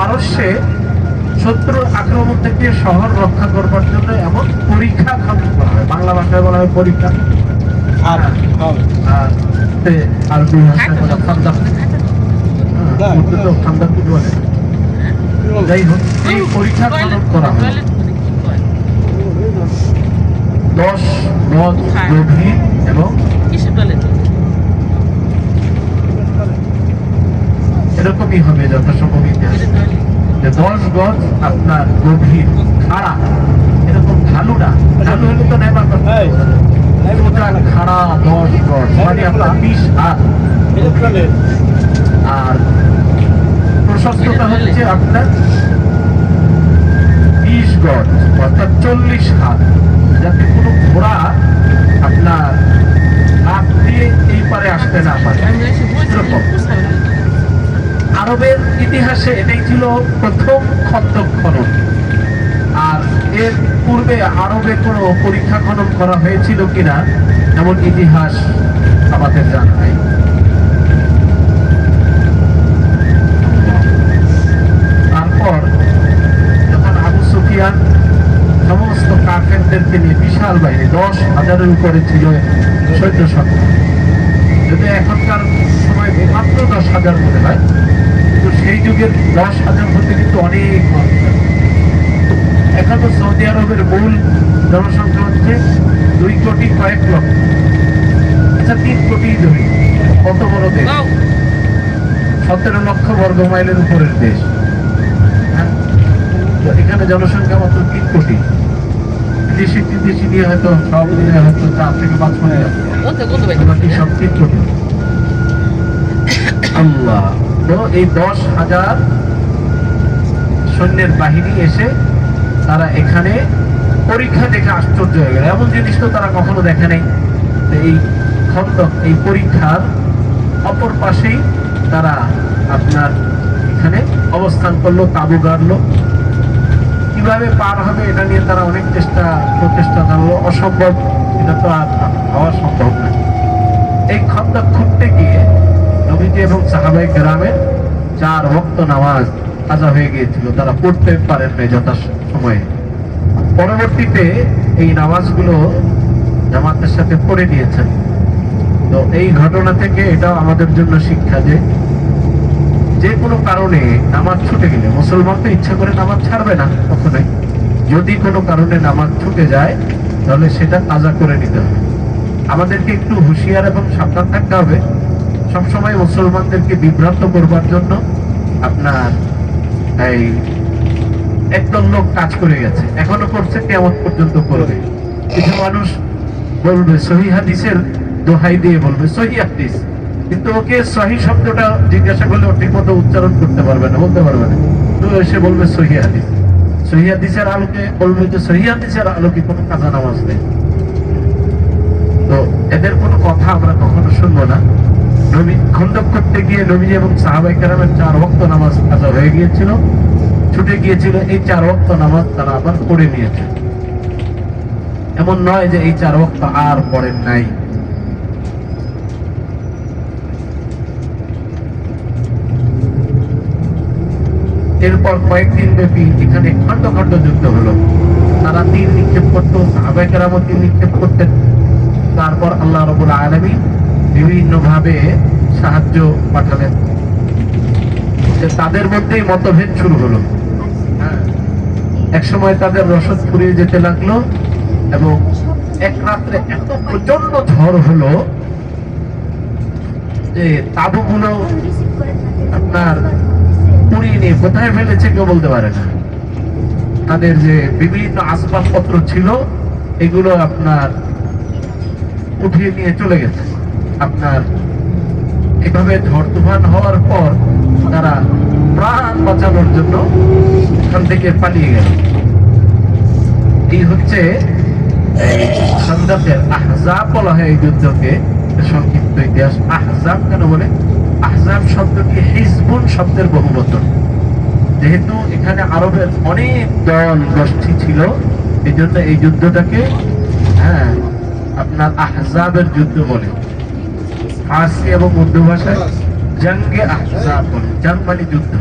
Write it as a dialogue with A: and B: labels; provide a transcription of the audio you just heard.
A: পারস্যে শত্রুর আক্রমণ থেকে শহর রক্ষা করবার জন্য এমন পরীক্ষা খনন করা হয়। বাংলা ভাষায় বলা হয় পরীক্ষা।
B: আর হ্যাঁ।
A: আরবি ভাষায় বলা খান্দাক খান্দাক বলে। যাই হোক এই পরীক্ষা খনন করা হয়। দশ গভীর এবং এরকমই হবে যথাসম্ভব ইতিহাস। যে দশ গজ আপনার গভীর খাড়া এরকম ঢালু না ঢালু হলে তো নেবার কথা
B: এই,
A: খাড়া দশ গজ মানে আপনার বিশ হাত। আর প্রশস্ততা হচ্ছে আপনার বিশ গজ অর্থাৎ চল্লিশ হাত। যাতে কোনো ঘোড়া আপনার হাত দিয়ে এই পারে আসতে না পারে। আরবের ইতিহাসে এটাই ছিল প্রথম খন্দক খনন। আর এর পূর্বে আরবে কোনো পরীক্ষা খনন করা হয়েছিল কিনা, এমন ইতিহাস আমাদের জানা তারপর যখন আবু সুফিয়ান সমস্ত কাফেরদেরকে নিয়ে বিশাল বাহিনী, দশ হাজারের উপরে ছিল সৈন্য সংখ্যা যদি এখনকার মাত্র দশ হাজার মনে হয়। কিন্তু সেই যুগের দশ হাজার হতে কিন্তু অনেক এখন তো সৌদি আরবের মূল জনসংখ্যা হচ্ছে দুই কোটি কয়েক লক্ষ। আচ্ছা তিন কোটি ধরি কত বড় দেশ? সতেরো লক্ষ বর্গ মাইলের উপরের দেশ। হ্যাঁ? এখানে জনসংখ্যা মাত্র তিন কোটি। দেশি দেশি দিয়ে হয়তো সব হয়তো চার থেকে পাঁচ কোটি আছে। বাকি সব তিন কোটি। আল্লাহ। তো এই দশ হাজার সৈন্যের বাহিনী এসে তারা এখানে পরীক্ষা দেখে আশ্চর্য হয়ে গেল। এমন জিনিস তো তারা কখনো দেখে নাই। এই খন্দক, এই পরীক্ষার অপর পাশেই তারা আপনার এখানে অবস্থান করল, তাবু গাড়লো। কীভাবে পার হবে এটা নিয়ে তারা অনেক চেষ্টা, প্রচেষ্টা চালালো। অসম্ভব। এটা তো আর হওয়া সম্ভব না। এই খন্দক খুঁড়তে গিয়ে নবীজি এবং সাহাবাই গ্রামের চার ভক্ত নামাজ কাজা হয়ে গিয়েছিল। তারা পড়তে পারেন নাই যথা সময়ে পরবর্তীতে এই নামাজগুলো জামাতের সাথে পড়ে নিয়েছেন। তো এই ঘটনা থেকে এটাও আমাদের জন্য শিক্ষা যে যে কোনো কারণে নামাজ ছুটে গেলে, মুসলমান তো ইচ্ছা করে নামাজ ছাড়বে না কখনোই। যদি কোনো কারণে নামাজ ছুটে যায়, তাহলে সেটা তাজা করে নিতে হবে। আমাদেরকে একটু হুঁশিয়ার এবং সাবধান থাকতে হবে। সবসময় মুসলমানদেরকে বিভ্রান্ত করবার জন্য আপনার এই একদম লোক কাজ করে গেছে। এখনও করছে কেমন পর্যন্ত করবে। কিছু মানুষ বলবে, সহি হাদিসের দোহাই দিয়ে বলবে, সহি হাদিস। কিন্তু ওকে সহি শব্দটা জিজ্ঞাসা করলে ও ঠিক মতো উচ্চারণ করতে পারবে না, বলতে পারবে না। তো এসে বলবে সহি হাদিস। সহি হাদিসের আলোকে বলবে যে, সহি হাদিসের আলোকে কোনো কাজা নামাজ নেই। তো এদের কোনো কথা আমরা কখনো শুনব না। নবী খন্দক করতে গিয়ে নবী এবং সাহাবাই কেরামের চার ওয়াক্ত নামাজ কাজা হয়ে গিয়েছিল। ছুটে গিয়েছিল, এই চার ওয়াক্ত নামাজ তারা আবার পড়ে নিয়েছে। এমন নয় যে এই চার ওয়াক্ত আর পড়েন নাই। এরপর কয়েকদিন ব্যাপী এখানে খন্ড খন্ড যুদ্ধ হলো। তারা তীর নিক্ষেপ করতো, সাহাবাই কেরামও তীর নিক্ষেপ করতেন। তারপর আল্লাহ রবুল আলমী বিভিন্ন ভাবে সাহায্য পাঠালেন। তাদের মধ্যেই মতভেদ শুরু হলো। এক সময় তাদের রসদ ফুরিয়ে যেতে লাগল এবং এক রাত্রে এত প্রচণ্ড ঝড় হলো যে তাবুগুলো আপনার পুড়িয়ে নিয়ে কোথায় ফেলেছে কেউ বলতে পারে না। তাদের যে বিভিন্ন আসবাবপত্র ছিল, এগুলো আপনার উঠিয়ে নিয়ে চলে গেছে। আপনার এভাবে তুফান হওয়ার পর তারা প্রাণ বাঁচানোর জন্য এখান থেকে পালিয়ে গেল। এই হচ্ছে আহজাব বলা হয় এই যুদ্ধকে সংক্ষিপ্ত ইতিহাস। আহজাব কেন বলে? আহজাব হিজবুন শব্দের বহুবচন। যেহেতু এখানে আরবের অনেক দল গোষ্ঠী ছিল এই জন্য এই যুদ্ধটাকে হ্যাঁ আপনার আহজাবের যুদ্ধ বলে। ফার্সি এবং উর্দু ভাষায় জঙ্গে আহসাব বলে জং মানে যুদ্ধ।